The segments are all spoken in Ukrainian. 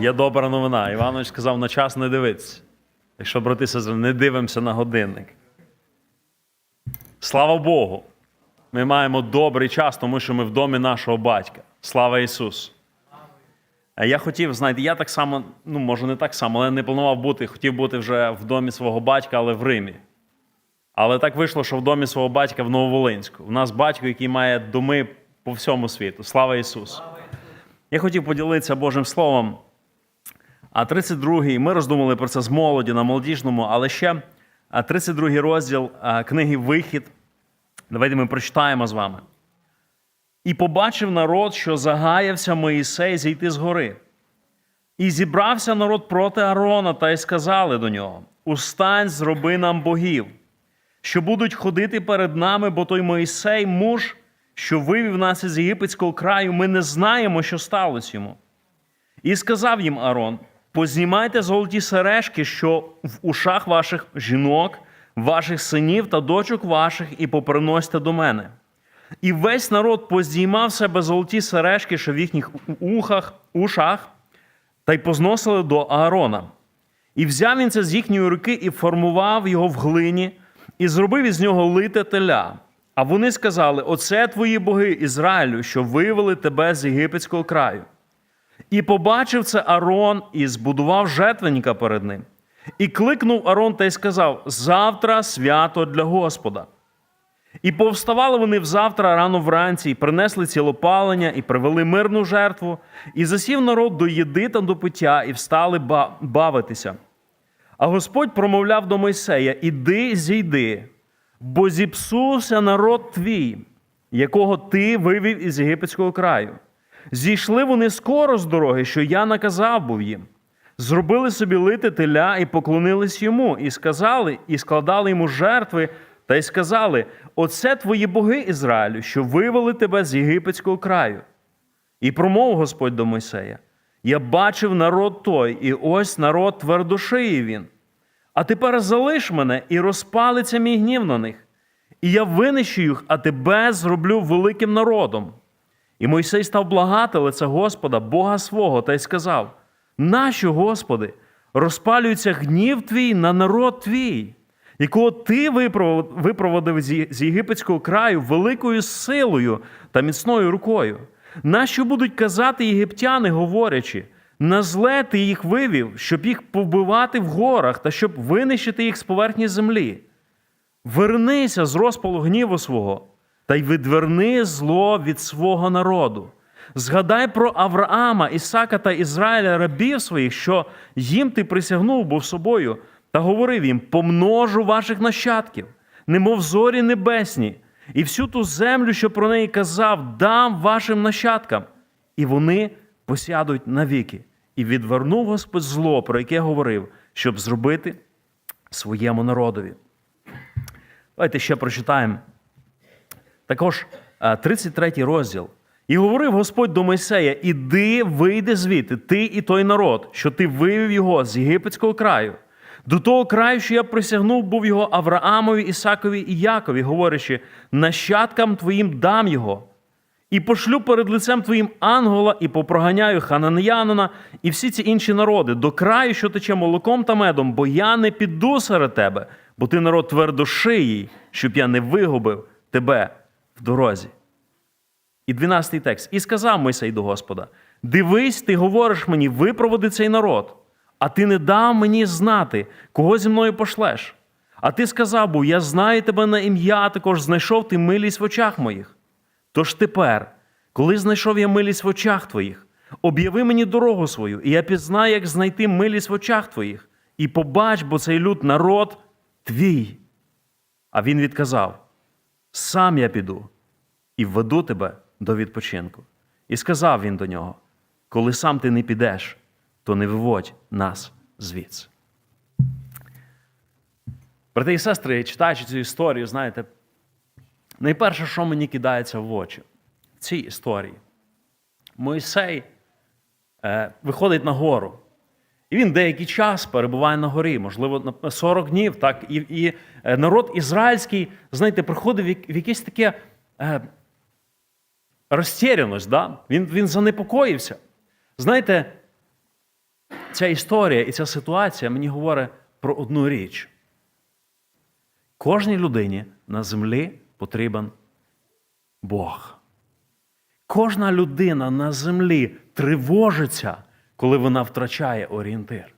Є добра новина. Іванович сказав, на час не дивитися. Якщо, брати сестри, не дивимося на годинник. Слава Богу! Ми маємо добрий час, тому що ми в домі нашого батька. Слава Ісусу! Я хотів, знаєте, я так само, ну може не так само, але не планував бути, хотів бути вже в домі свого батька, але в Римі. Але так вийшло, що в домі свого батька в Нововолинську. У нас батько, який має доми по всьому світу. Слава Ісусу! Я хотів поділитися Божим Словом. А 32-й, ми роздумали про це з молоді на молодіжному, але ще 32-й розділ книги Вихід. Давайте ми прочитаємо з вами. І побачив народ, що загаявся Моїсей зійти з гори. І зібрався народ проти Аарона, та й сказали до нього: Устань, зроби нам богів, що будуть ходити перед нами, бо той Моїсей, муж, що вивів нас із єгипетського краю, ми не знаємо, що сталося йому. І сказав їм Аарон: познімайте золоті сережки, що в ушах ваших жінок, ваших синів та дочок ваших, і поприносьте до мене. І весь народ поздіймав себе золоті сережки, що в їхніх ухах, ушах, та й позносили до Аарона. І взяв він це з їхньої руки і формував його в глині, і зробив із нього лите теля. А вони сказали: Оце твої боги Ізраїлю, що вивели тебе з єгипетського краю. І побачив це Арон і збудував жетвенника перед ним. І кликнув Арон та й сказав: Завтра свято для Господа. І повставали вони взавтра рано вранці, і принесли цілопалення, і привели мирну жертву, і засів народ до їди та до пиття, і встали ба- бавитися. А Господь промовляв до Мойсея: Іди, зійди, бо зіпсувся народ твій, якого ти вивів із єгипетського краю. Зійшли вони скоро з дороги, що я наказав був їм. Зробили собі лити теля і поклонились йому, і сказали, і складали йому жертви, та й сказали: Оце твої боги Ізраїлю, що вивели тебе з єгипетського краю. І промовив Господь до Мойсея: Я бачив народ той, і ось народ твердошиї він. А тепер залиш мене і розпалиться мій гнів на них, і я винищу їх, а тебе зроблю великим народом. І Мойсей став благати лице Господа, Бога свого, та й сказав: Нащо, Господи, розпалюється гнів твій на народ твій, якого ти випроводив з єгипетського краю великою силою та міцною рукою? Нащо будуть казати єгиптяни, говорячи, на зле ти їх вивів, щоб їх повбивати в горах та щоб винищити їх з поверхні землі? Вернися з розпалу гніву свого та й відверни зло від свого народу. Згадай про Авраама, Ісака та Ізраїля, рабів своїх, що їм ти присягнув був собою, та говорив їм: помножу ваших нащадків, немов зорі небесні, і всю ту землю, що про неї казав, дам вашим нащадкам, і вони посядуть навіки. І відвернув Господь зло, про яке говорив, щоб зробити своєму народові. Давайте ще прочитаємо. Також е, 33 розділ. І говорив Господь до Мойсея: Іди, вийди звідти, ти і той народ, що ти вивів його з єгипетського краю, до того краю, що я присягнув, був його Авраамові, Ісакові і Якові, говорячи, нащадкам твоїм дам його. І пошлю перед лицем твоїм ангела, і попроганяю хананянина і всі ці інші народи до краю, що тече молоком та медом, бо я не піду серед тебе, бо ти народ твердошиїй, щоб я не вигубив тебе в дорозі. І 12 текст. І сказав Мойсей до Господа: Дивись, ти говориш мені, випроводи цей народ, а ти не дав мені знати, кого зі мною пошлеш. А ти сказав був, я знаю тебе на ім'я, також знайшов ти милість в очах моїх. Тож тепер, коли знайшов я милість в очах твоїх, об'яви мені дорогу свою, і я пізнаю, як знайти милість в очах твоїх, і побач, бо цей люд народ твій. А він відказав: Сам я піду і введу тебе до відпочинку. І сказав він до нього: Коли сам ти не підеш, то не виводь нас звідси. Брати і сестри, читаючи цю історію, знаєте, найперше, що мені кидається в очі в цій історії, Мойсей е, виходить на гору. І він деякий час перебуває на горі, можливо, на 40 днів. Так, і, і е, народ ізраїльський, знаєте, приходив в якесь таке е, розтєряність, да? він, він занепокоївся. Знаєте, ця історія і ця ситуація мені говорить про одну річ. Кожній людині на землі потрібен Бог. Кожна людина на землі тривожиться, коли вона втрачає орієнтир.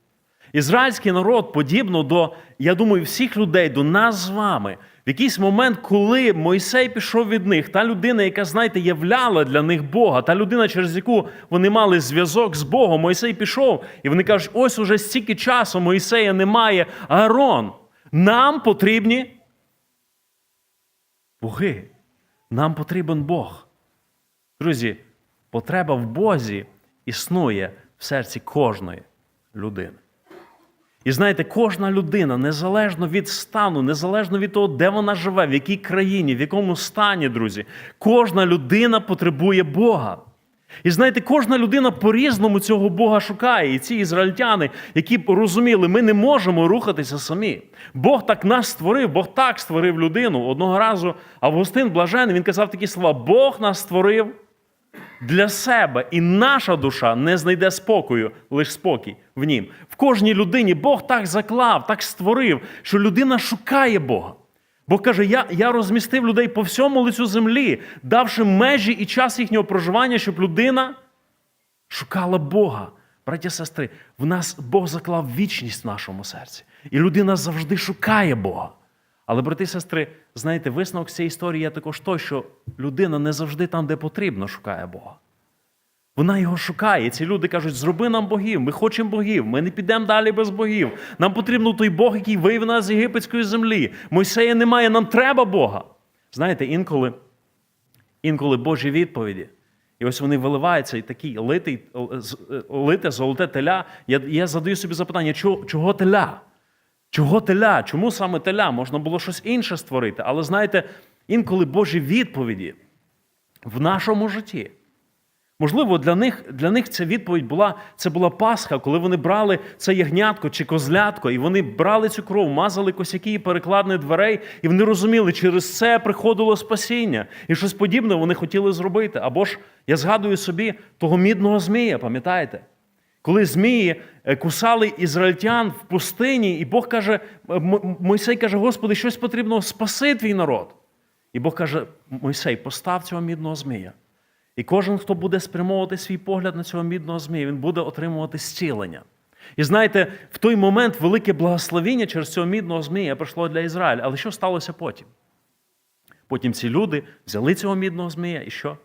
Ізраїльський народ, подібно до, я думаю, всіх людей, до нас з вами, в якийсь момент, коли Мойсей пішов від них, та людина, яка, знаєте, являла для них Бога, та людина, через яку вони мали зв'язок з Богом, Мойсей пішов, і вони кажуть, ось уже стільки часу Мойсея немає. Аарон, нам потрібні боги. Нам потрібен Бог. Друзі, потреба в Бозі існує в серці кожної людини. І знаєте, кожна людина, незалежно від стану, незалежно від того, де вона живе, в якій країні, в якому стані, друзі, кожна людина потребує Бога. І знаєте, кожна людина по-різному цього Бога шукає. І ці ізраїльтяни, які розуміли, ми не можемо рухатися самі. Бог так нас створив, Бог так створив людину. Одного разу Августин Блажений, він казав такі слова: Бог нас створив для себе, і наша душа не знайде спокою, лише спокій в нім. В кожній людині Бог так заклав, так створив, що людина шукає Бога. Бог каже: я, я розмістив людей по всьому лицю землі, давши межі і час їхнього проживання, щоб людина шукала Бога. Браті сестри, в нас Бог заклав вічність в нашому серці. І людина завжди шукає Бога. Але, брати і сестри, знаєте, висновок цієї історії є також той, що людина не завжди там, де потрібно, шукає Бога. Вона його шукає. Ці люди кажуть: зроби нам богів, ми хочемо богів, ми не підемо далі без богів. Нам потрібен той Бог, який вивів нас з єгипетської землі. Мойсея немає, нам треба Бога. Знаєте, інколи, інколи Божі відповіді. І ось вони виливаються, і такий литий, лите золоте теля. Я, я задаю собі запитання, чого, чого теля? Чого теля? Чому саме теля? Можна було щось інше створити. Але знаєте, інколи Божі відповіді в нашому житті. Можливо, для них для них ця відповідь була це була Пасха, коли вони брали це ягнятко чи козлятко, і вони брали цю кров, мазали косяки і перекладини дверей, і вони розуміли, через це приходило спасіння. І щось подібне вони хотіли зробити. Або ж я згадую собі того мідного змія, пам'ятаєте? Коли змії е, кусали ізраїльтян в пустині, і Бог каже, Мойсей каже, Господи, щось потрібно спаси твій народ. І Бог каже, Мойсей, постав цього мідного змія. І кожен, хто буде спрямовувати свій погляд на цього мідного змія, він буде отримувати зцілення. І знаєте, в той момент велике благословіння через цього мідного змія прийшло для Ізраїля. Але що сталося потім? Потім ці люди взяли цього мідного змія і що?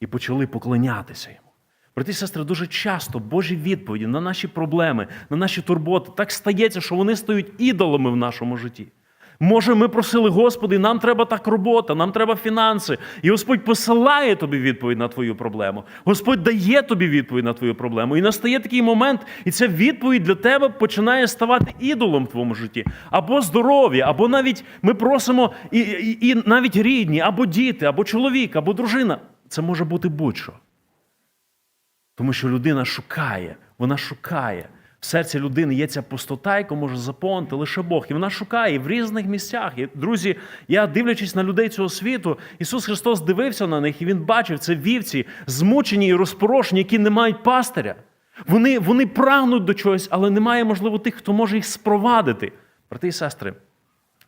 І почали поклонятися йому. Брати і сестри, дуже часто Божі відповіді на наші проблеми, на наші турботи так стається, що вони стають ідолами в нашому житті. Може, ми просили, Господи, нам треба так робота, нам треба фінанси. І Господь посилає тобі відповідь на твою проблему. Господь дає тобі відповідь на твою проблему. І настає такий момент, і ця відповідь для тебе починає ставати ідолом в твоєму житті. Або здоров'я, або навіть ми просимо і, і, і навіть рідні, або діти, або чоловік, або дружина. Це може бути будь-що. Тому що людина шукає, вона шукає. В серці людини є ця пустота, яку може заповнити лише Бог. І вона шукає в різних місцях. І, Друзі, я дивлячись на людей цього світу, Ісус Христос дивився на них, і Він бачив це вівці, змучені і розпорошені, які не мають пастиря. Вони вони прагнуть до чогось, але немає, можливо, тих, хто може їх спровадити. Брати і сестри,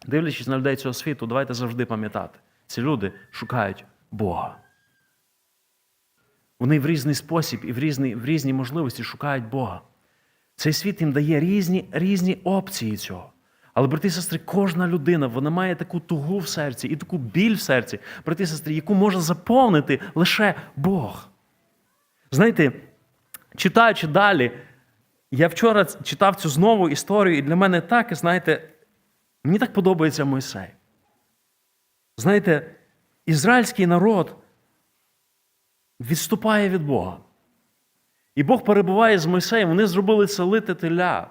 дивлячись на людей цього світу, давайте завжди пам'ятати: ці люди шукають Бога. Вони в різний спосіб і в різні, в різні можливості шукають Бога. Цей світ їм дає різні різні опції цього. Але, брати і сестри, кожна людина вона має таку тугу в серці і таку біль в серці, брати і сестри, яку може заповнити лише Бог. Знаєте, читаючи далі, я вчора читав цю знову історію, і для мене так, знаєте, мені так подобається Мойсей. Знаєте, ізраїльський народ відступає від Бога. І Бог перебуває з Мойсеєм, вони зробили це лите теля.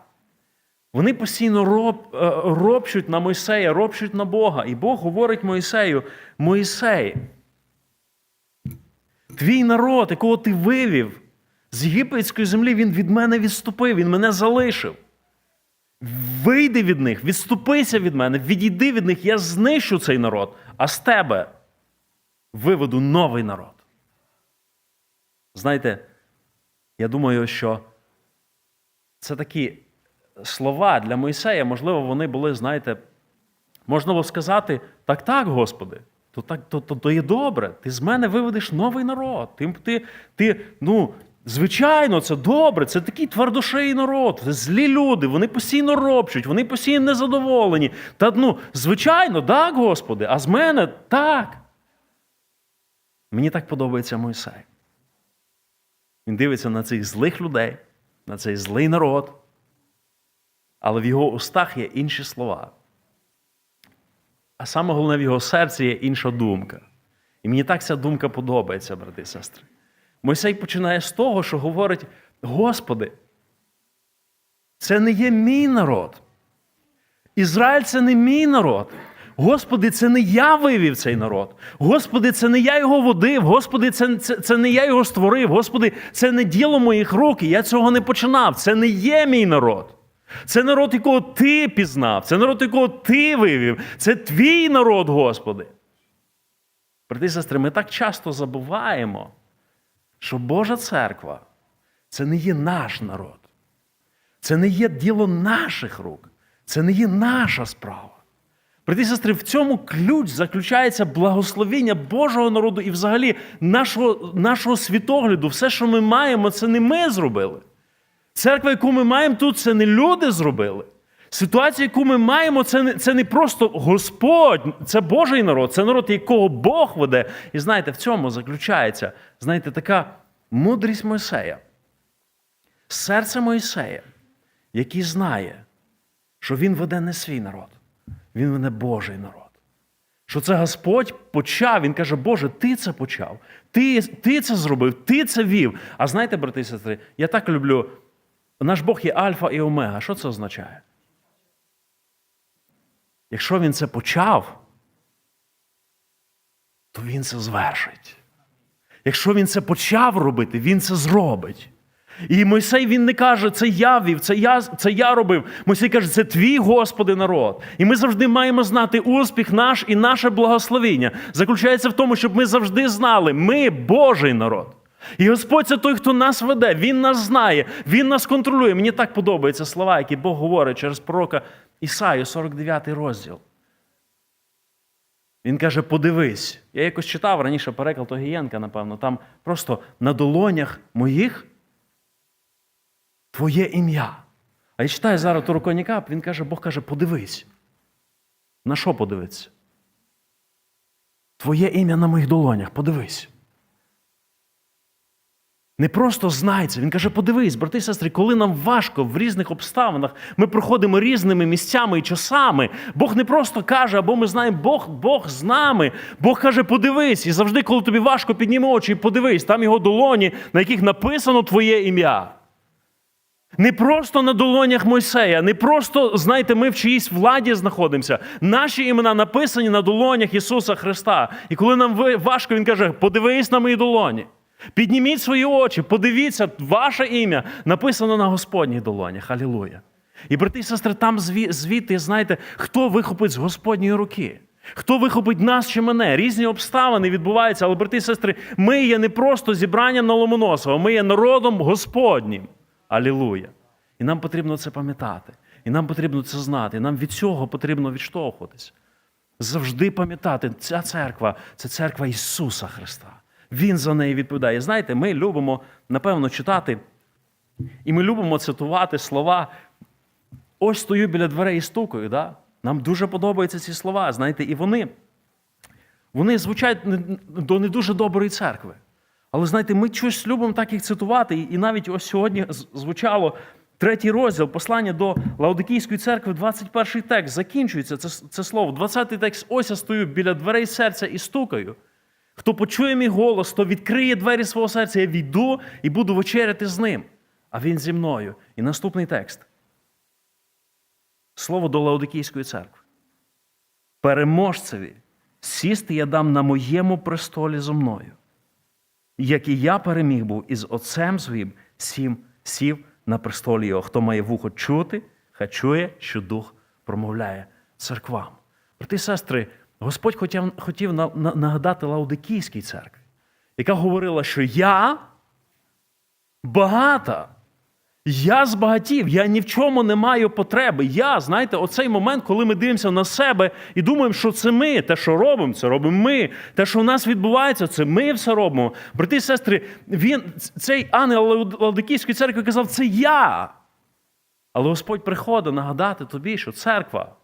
Вони постійно роб, е, ропщуть на Мойсея, ропщуть на Бога. І Бог говорить Мойсею: Мойсей, твій народ, якого ти вивів з єгипетської землі, він від мене відступив, він мене залишив. Вийди від них, відступися від мене, відійди від них, я знищу цей народ, а з тебе виведу новий народ. Знаєте, я думаю, що це такі слова для Мойсея, можливо, вони були, знаєте, можна було сказати: так, так, Господи, то так, то, то, то є добре. Ти з мене виведеш новий народ. Ти, ти, ти, ну, звичайно, це добре. Це такий твердоший народ, це злі люди, вони постійно ропчуть, вони постійно незадоволені. Та ну, звичайно, так, Господи, а з мене так. Мені так подобається Мойсей. Він дивиться на цих злих людей, на цей злий народ, але в його устах є інші слова. А саме головне в його серці є інша думка. І мені так ця думка подобається, брати і сестри. Мойсей починає з того, що говорить: Господи, це не є мій народ. Ізраїль це не мій народ. Господи, це не я вивів цей народ. Господи, це не я його водив. Господи, це, це, це не я його створив. Господи, це не діло моїх рук. Я цього не починав. Це не є мій народ. Це народ, якого ти пізнав, це народ, якого ти вивів. Це твій народ, Господи. Брати і сестри, ми так часто забуваємо, що Божа церква це не є наш народ. Це не є діло наших рук. Це не є наша справа. Брати і сестри, в цьому ключ заключається благословіння Божого народу і взагалі нашого, нашого світогляду. Все, що ми маємо, це не ми зробили. Церква, яку ми маємо тут, це не люди зробили. Ситуація, яку ми маємо, це не, це не просто Господь, це Божий народ, це народ, якого Бог веде. І знаєте, в цьому заключається, знаєте, така мудрість Мойсея. Серце Мойсея, який знає, що він веде не свій народ, він веде Божий народ. Що це Господь почав, він каже, Боже, ти це почав, ти, ти це зробив, ти це вів. А знаєте, брати і сестри, я так люблю, наш Бог є Альфа і Омега. Що це означає? Якщо він це почав, то він це звершить. Якщо він це почав робити, він це зробить. І Мойсей він не каже, це я вів, це я, це я робив. Мойсей каже, це твій Господи народ. І ми завжди маємо знати успіх наш і наше благословіння. Заключається в тому, щоб ми завжди знали, ми Божий народ. І Господь це той, хто нас веде, Він нас знає, Він нас контролює. Мені так подобаються слова, які Бог говорить через пророка Ісаю, 49 розділ. Він каже: подивись. Я якось читав раніше переклад Огієнка, напевно, там просто на долонях моїх твоє ім'я. А я читаю зараз Турконіка, він каже, Бог каже, подивись. На що подивитися? Твоє ім'я на моїх долонях, подивись. Не просто це. Він каже: подивись, брати і сестри, коли нам важко в різних обставинах, ми проходимо різними місцями і часами. Бог не просто каже, або ми знаємо, Бог Бог з нами. Бог каже, подивись. І завжди, коли тобі важко, підніми очі і подивись, там його долоні, на яких написано Твоє ім'я. Не просто на долонях Мойсея, не просто, знаєте, ми в чиїсь владі знаходимося. Наші імена написані на долонях Ісуса Христа. І коли нам важко, Він каже, подивись на мої долоні. Підніміть свої очі, подивіться, ваше ім'я написано на Господніх долонях. Алілуя. І брати і сестри, там звідти, знаєте, хто вихопить з Господньої руки. Хто вихопить нас чи мене? Різні обставини відбуваються, але, брати і сестри, ми є не просто зібранням на Ломоносова, ми є народом Господнім. Алілуя. І нам потрібно це пам'ятати. І нам потрібно це знати. І нам від цього потрібно відштовхуватися. Завжди пам'ятати, ця церква це церква Ісуса Христа. Він за неї відповідає. Знаєте, ми любимо, напевно, читати, і ми любимо цитувати слова. Ось стою біля дверей і стукаю. Да? Нам дуже подобаються ці слова. Знаєте, і вони вони звучать до не дуже доброї церкви. Але знаєте, ми щось любимо так їх цитувати. І навіть ось сьогодні звучало третій розділ послання до Лаодикійської церкви, 21 текст. Закінчується це, це слово. 20 текст. Ось я стою біля дверей серця і стукаю. Хто почує мій голос, то відкриє двері свого серця, я війду і буду вечеряти з ним. А він зі мною. І наступний текст. Слово до Лаодикійської церкви. Переможцеві сісти я дам на моєму престолі зо мною. Як і я переміг був із Отцем своїм, сім сів на престолі його. Хто має вухо чути, хай чує, що Дух промовляє церквам. Брати і сестри, Господь хотів, хотів нагадати Лаудикійській церкві, яка говорила, що я багата, Я збагатів, я ні в чому не маю потреби. Я, знаєте, оцей момент, коли ми дивимося на себе і думаємо, що це ми, те, що робимо, це робимо ми. Те, що в нас відбувається, це ми все робимо. Брати і сестри, він, цей ангел Ладикійської церкви казав, це я. Але Господь приходить нагадати тобі, що церква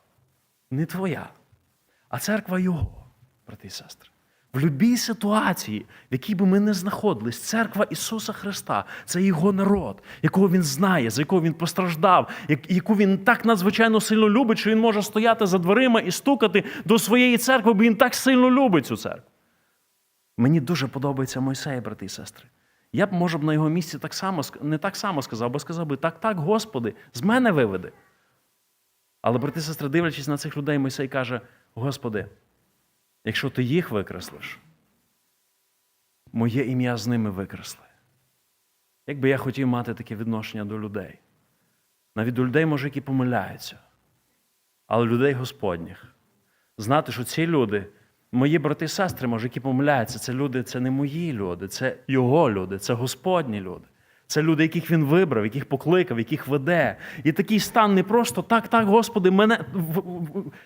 не твоя, а церква Його, брати і сестри. В будь-якій ситуації, в якій би ми не знаходились, церква Ісуса Христа це Його народ, якого Він знає, за якого Він постраждав, яку Він так надзвичайно сильно любить, що Він може стояти за дверима і стукати до своєї церкви, бо Він так сильно любить цю церкву. Мені дуже подобається Мойсей, брати і сестри. Я б, може б, на його місці так само, не так само сказав, бо сказав би, так, так, Господи, з мене виведи. Але, брати і сестри, дивлячись на цих людей, Мойсей каже: Господи, якщо ти їх викреслиш, моє ім'я з ними викресли. Як би я хотів мати таке відношення до людей. Навіть до людей, може, які помиляються, але людей Господніх. Знати, що ці люди, мої брати і сестри, може, які помиляються, це люди, це не мої люди, це його люди, це Господні люди. Це люди, яких він вибрав, яких покликав, яких веде. І такий стан не просто так, так, Господи, мене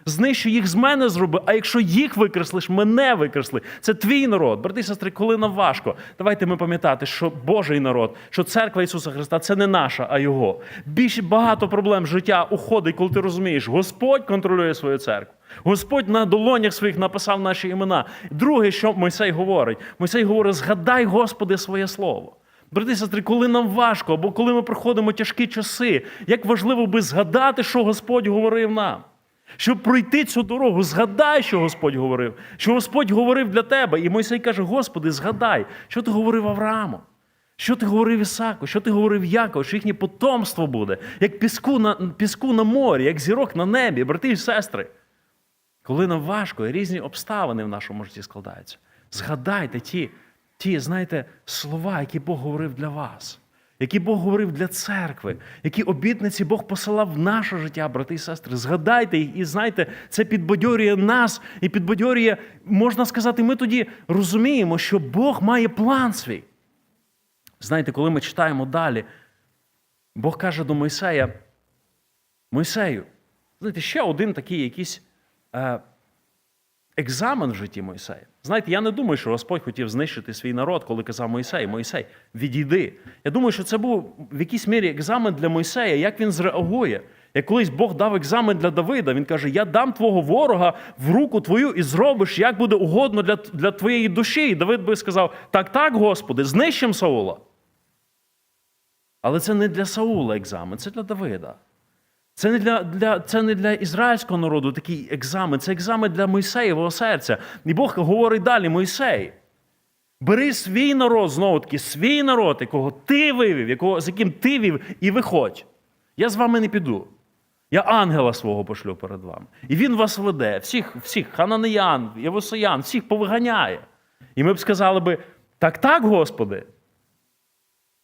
знищу їх з мене зроби. А якщо їх викреслиш, мене викресли. Це твій народ. Брати і сестри, коли нам важко, давайте ми пам'ятати, що Божий народ, що церква Ісуса Христа це не наша, а Його. Більше багато проблем життя уходить, коли ти розумієш, Господь контролює свою церкву. Господь на долонях своїх написав наші імена. Друге, що Мойсей говорить, Мойсей говорить: згадай, Господи, своє слово. Брати і сестри, коли нам важко, або коли ми проходимо тяжкі часи, як важливо би згадати, що Господь говорив нам. Щоб пройти цю дорогу, згадай, що Господь говорив, що Господь говорив для тебе. І Мойсей каже: Господи, згадай, що ти говорив Аврааму, що ти говорив Ісаку, що ти говорив Якову, що їхнє потомство буде, як піску на, піску на морі, як зірок на небі, брати і сестри. Коли нам важко, і різні обставини в нашому житті складаються, згадайте ті, ті, знаєте, слова, які Бог говорив для вас, які Бог говорив для церкви, які обітниці Бог посилав в наше життя, брати і сестри. Згадайте їх і знайте, це підбадьорює нас і підбадьорює, можна сказати, ми тоді розуміємо, що Бог має план свій. Знаєте, коли ми читаємо далі, Бог каже до Мойсея: Мойсею, знаєте, ще один такий якийсь е, екзамен в житті Мойсея. Знаєте, я не думаю, що Господь хотів знищити свій народ, коли казав Мойсей, Мойсей, відійди. Я думаю, що це був в якійсь мірі екзамен для Мойсея, як він зреагує. Як колись Бог дав екзамен для Давида, він каже: Я дам твого ворога в руку твою і зробиш, як буде угодно для, для твоєї душі. І Давид би сказав: Так, так, Господи, знищим Саула. Але це не для Саула екзамен, це для Давида. Це не для, для, це не для ізраїльського народу такий екзамен, це екзамен для Мойсеєвого серця. І Бог говорить далі: Мойсей, бери свій народ, знову таки, свій народ, якого ти вивів, якого, з яким ти вів, і виходь. Я з вами не піду. Я ангела свого пошлю перед вами. І він вас веде, всіх, всіх хананеян, євосоян, всіх повиганяє. І ми б сказали би: так, так, Господи,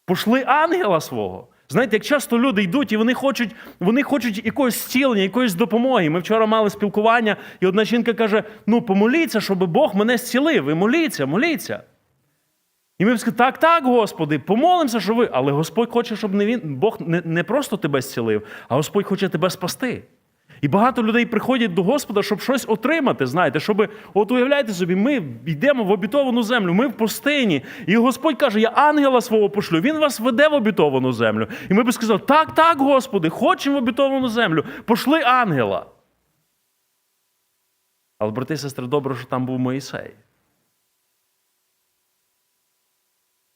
Пошли ангела свого. Знаєте, як часто люди йдуть і вони хочуть, вони хочуть якогось зцілення, якоїсь допомоги. Ми вчора мали спілкування, і одна жінка каже: ну, помоліться, щоб Бог мене зцілив. І моліться, моліться. І ми сказали, так, так, Господи, помолимося, що ви. Але Господь хоче, щоб не він, Бог не, не просто тебе зцілив, а Господь хоче тебе спасти. І багато людей приходять до Господа, щоб щось отримати. Знаєте, щоб, от уявляйте собі, ми йдемо в обітовану землю, ми в пустині, і Господь каже: Я ангела свого пошлю, він вас веде в обітовану землю. І ми б сказали, так, так, Господи, хочемо в обітовану землю, пошли ангела. Але, брати і сестри, добре, що там був Моїсей,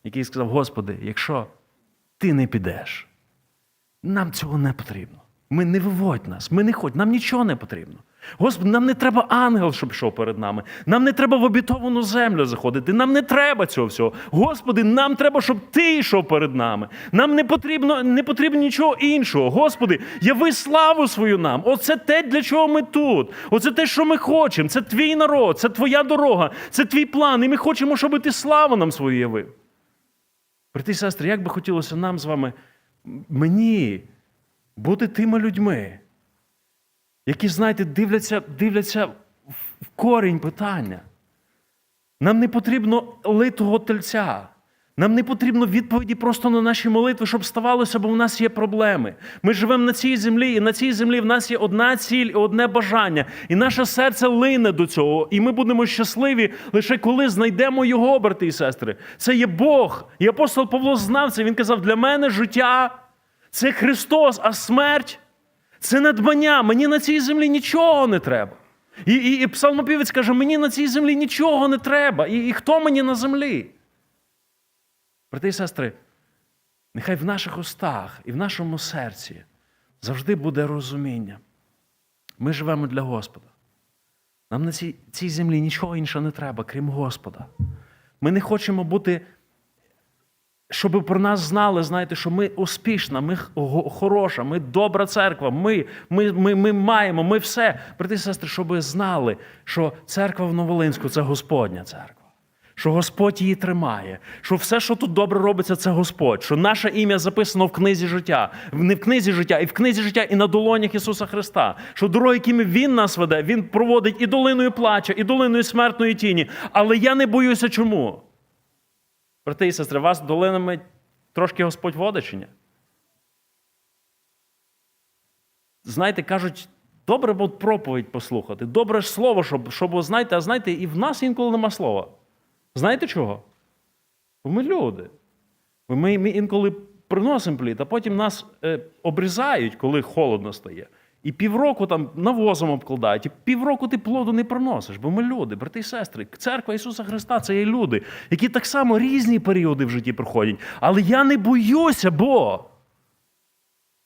який сказав: Господи, якщо ти не підеш, нам цього не потрібно. Ми не виводь нас, ми не ходь, нам нічого не потрібно. Господи, нам не треба ангел, щоб йшов перед нами. Нам не треба в обітовану землю заходити. Нам не треба цього всього. Господи, нам треба, щоб Ти йшов перед нами. Нам не потрібно, не потрібно нічого іншого. Господи, яви славу свою нам. Оце те, для чого ми тут. Оце те, що ми хочемо. Це твій народ, це твоя дорога, це твій план. І ми хочемо, щоб ти славу нам свою явив. Брати сестри, як би хотілося нам з вами, мені бути тими людьми, які, знаєте, дивляться, дивляться в корінь питання. Нам не потрібно литого тельця. Нам не потрібно відповіді просто на наші молитви, щоб ставалося, бо в нас є проблеми. Ми живемо на цій землі, і на цій землі в нас є одна ціль і одне бажання. І наше серце лине до цього. І ми будемо щасливі лише коли знайдемо його, брати і сестри. Це є Бог. І апостол Павло знав це. Він казав: для мене життя це Христос, а смерть це надбання. Мені на цій землі нічого не треба. І, і, і псалмопівець каже: мені на цій землі нічого не треба. І, і хто мені на землі? Брати і сестри, нехай в наших устах і в нашому серці завжди буде розуміння. Ми живемо для Господа. Нам на цій, цій землі нічого іншого не треба, крім Господа. Ми не хочемо бути, щоб про нас знали, знаєте, що ми успішна, ми хороша, ми добра церква, ми, ми, ми, ми маємо, ми все. Брати і сестри, щоб знали, що церква в Новолинську це Господня церква. Що Господь її тримає, що все, що тут добре робиться, це Господь, що наше ім'я записано в книзі життя, не в книзі життя, і в книзі життя, і на долонях Ісуса Христа. Що дороги, якими Він нас веде, Він проводить і долиною плача, і долиною смертної тіні. Але я не боюся чому. Брати і сестри, вас долинами трошки Господь водить чи ні? Знаєте, кажуть, добре бо проповідь послухати, добре слово, щоб, щоб знаєте, а знаєте, і в нас інколи нема слова. Знаєте чого? Бо ми люди. Ми, ми інколи приносимо плід, а потім нас е, обрізають, коли холодно стає. І півроку там навозом обкладають, і півроку ти плоду не приносиш, бо ми люди, брати і сестри. Церква Ісуса Христа це є люди, які так само різні періоди в житті проходять. Але я не боюся, бо,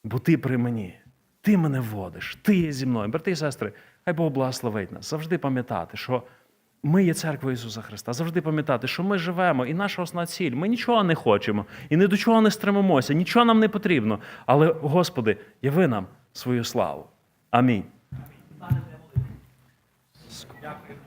бо ти при мені. Ти мене вводиш, ти є зі мною. Брати і сестри, хай Бог благословить нас. Завжди пам'ятати, що ми є церква Ісуса Христа. Завжди пам'ятати, що ми живемо, і наша основна ціль. Ми нічого не хочемо і ні до чого не стремимося, нічого нам не потрібно. Але, Господи, яви нам свою славу. Амінь. Дякую